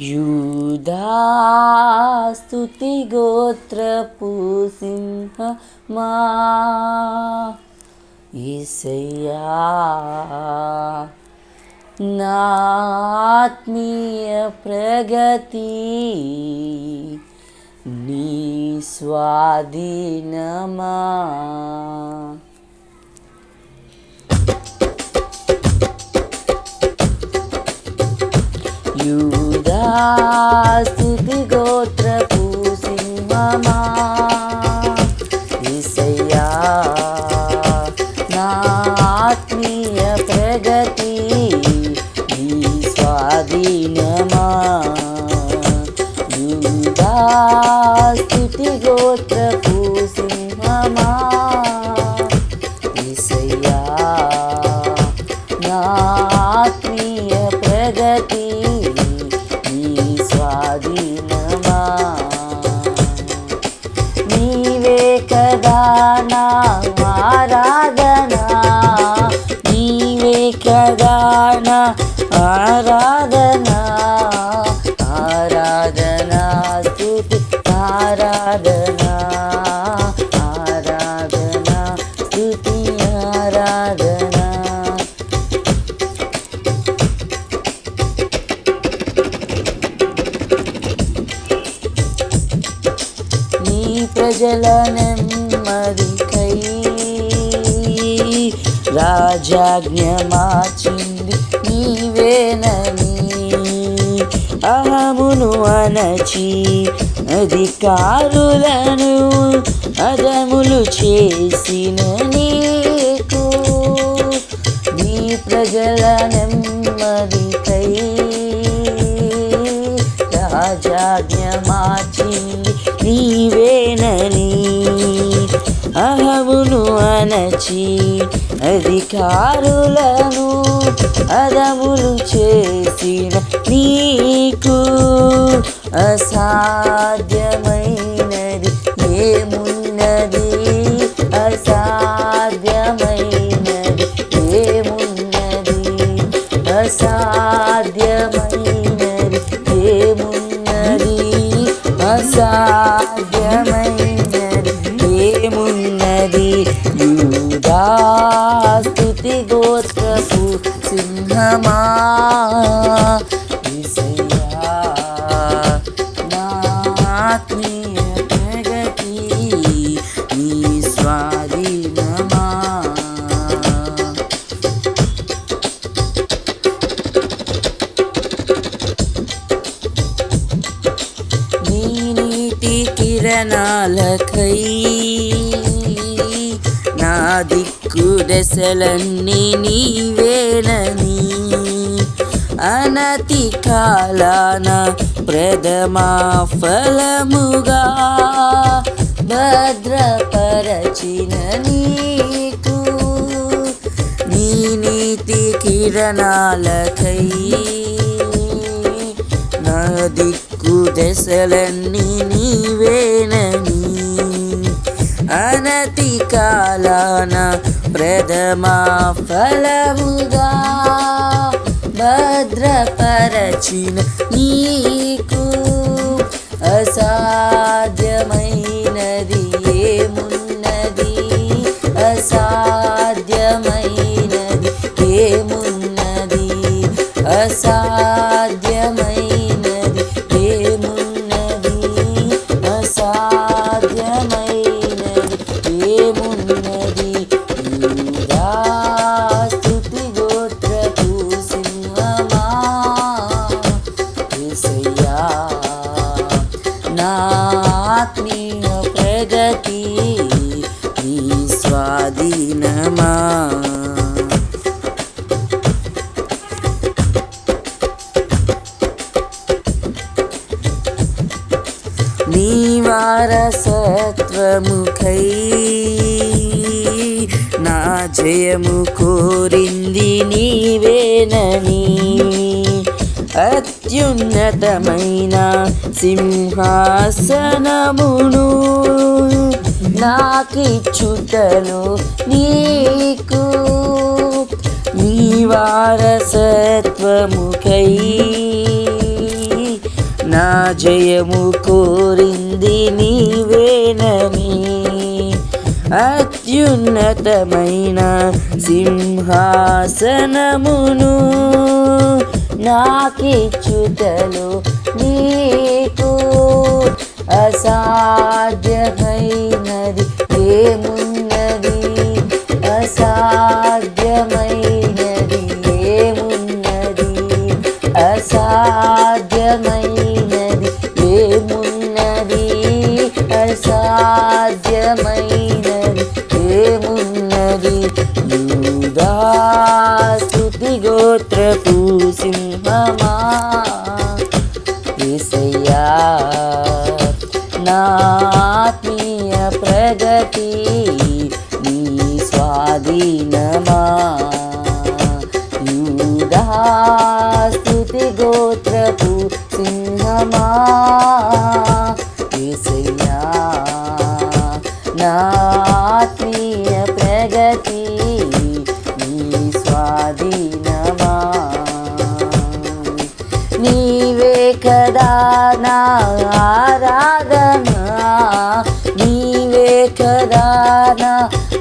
యూదాస్తుతిగోత్రపు సింహమా ఈసయ్యా నా ప్రగతి నీ స్వాధీనమా. యూదాస్తుతి గోత్రపు సింహమా? ఈసయ్యా నా ఆత్మీయ ప్రగతి నీ స్వాధీనమా? యూదాస్తుతి ప్రజల నెమ్మదికై రాజాజ్ఞ మార్చింది నీవేనని. అహమును అనచి అధికారులను అదములు చేసిన నీకు. నీ ప్రజల నెమ్మదికై రాజాజ్ఞ మార్చింది అహమును అనచి అధికారులను అదములు చేసిన నీకు అసాధ్యమైనది ఏమున్నది? అసాధ్యమైనది ఏమున్నది? అసాధ్యమైనది ఏమున్నది? అసా కిరణాలకై నా దిక్కు దశలన్నీ నీవేనని అనతి కాలాన ప్రథమా ఫలముగా భద్రపరచిన నీకు నీ నీతి కిరణాలకై నా దిక్కు దశలన్నీ నీవేనని. అనతి కాలాన ప్రథమా ఫలముగా భద్రపరచిన నీకు అసాధ్యమైనది ఏమున్నది? అసా నీవారసత్వముఖై నా జయము కోరింది నీవేనని అత్యున్నతమైన సింహాసనమును నాకిచ్చుటలో నీకు. నీవారసత్వముఖై నా జయము కోరింది నీవేనని. అత్యున్నతమైన సింహాసనమును నాకిచ్చుతలు నీకు అసాధ్యమైనది. ఏముంది? స్తుతి గోత్రపు సింహమా? ఏసయ్యా నా ఆత్మీయ ప్రగతి నీ స్వాధీనమా? యూదా స్తుతి గోత్రపు సింహమా? ఏసయ్యా నా ఆత్మీయ ప్రగతి